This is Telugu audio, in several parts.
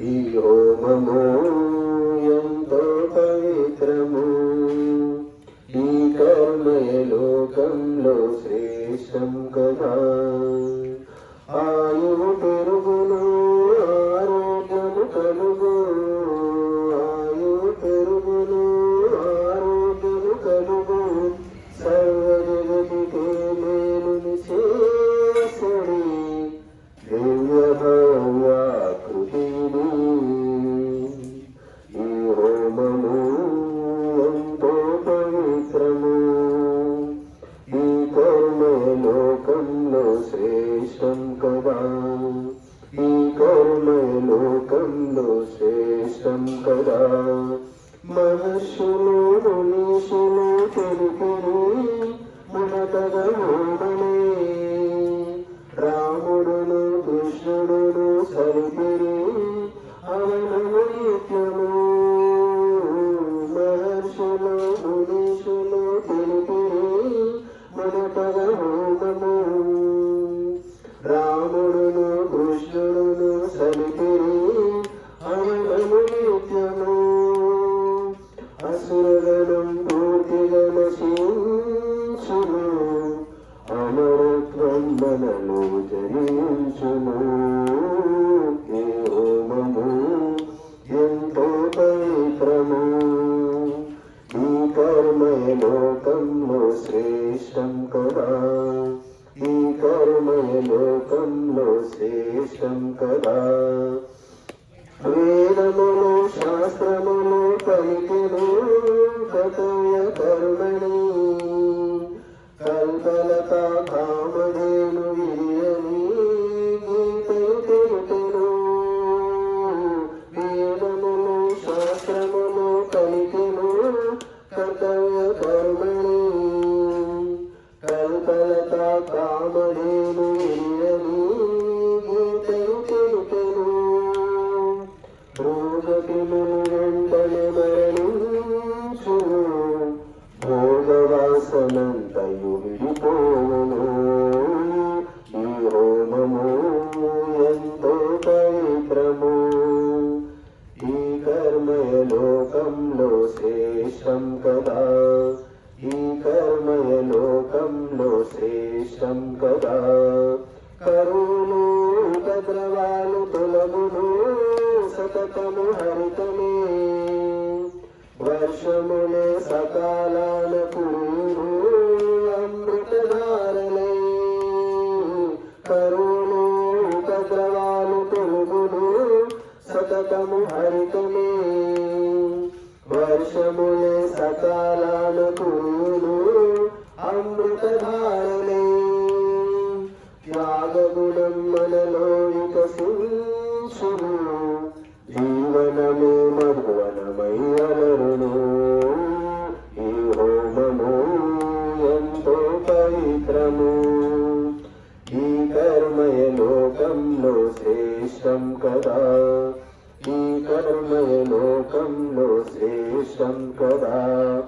ఈ హోమము ఎంతో పవిత్రము ఈ కర్మయ లోకంలో శ్రేష్టం కదా. ఆయువు పవిత్రము ఈ కర్మయ లోకంలో శ్రేష్టం కదా. ఈ కర్మయ లోకంలో శ్రేష్టం కదా. మనుషులు మనుషులు తెలిపిరి అమరత్వం జయించును ఏ హోమము ఎంతో పవిత్రము. ఈ కర్మయ లోకంలో శ్రేష్టం కదా. ఈ కర్మయ లోకంలో శ్రేష్టం కదా. వేదములు శాస్త్రములు పలికిను భోగవాసనంతయు విడిపోవును ఈ హోమము ఎంతో పవిత్రము ఈ కర్మయ లోకంలో శ్రేష్టం కదా. ఈ కర్మయ లోకంలో శ్రేష్టం కదా. సతతము హరితమే వర్షములే సకాలాన కురును అమృతధారలై కరువులు ఉపద్రవాలు తొలగును సతతము హరితమే వర్షములే సకాలాన కురును అమృతధారలై జీవనమే మధువనమై ఈ హోమము ఎంతో పవిత్రము. ఈ కర్మయ లోకంలో శ్రేష్టం కదా. ఈ కర్మయ లోకంలో శ్రేష్టం కదా.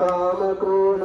కామక్రోధ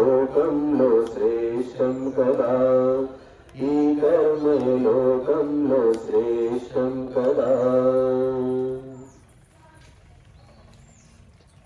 లోకంలో శ్రేష్టం కదా. ఈ కర్మే లోకంలో శ్రేష్టం కదా.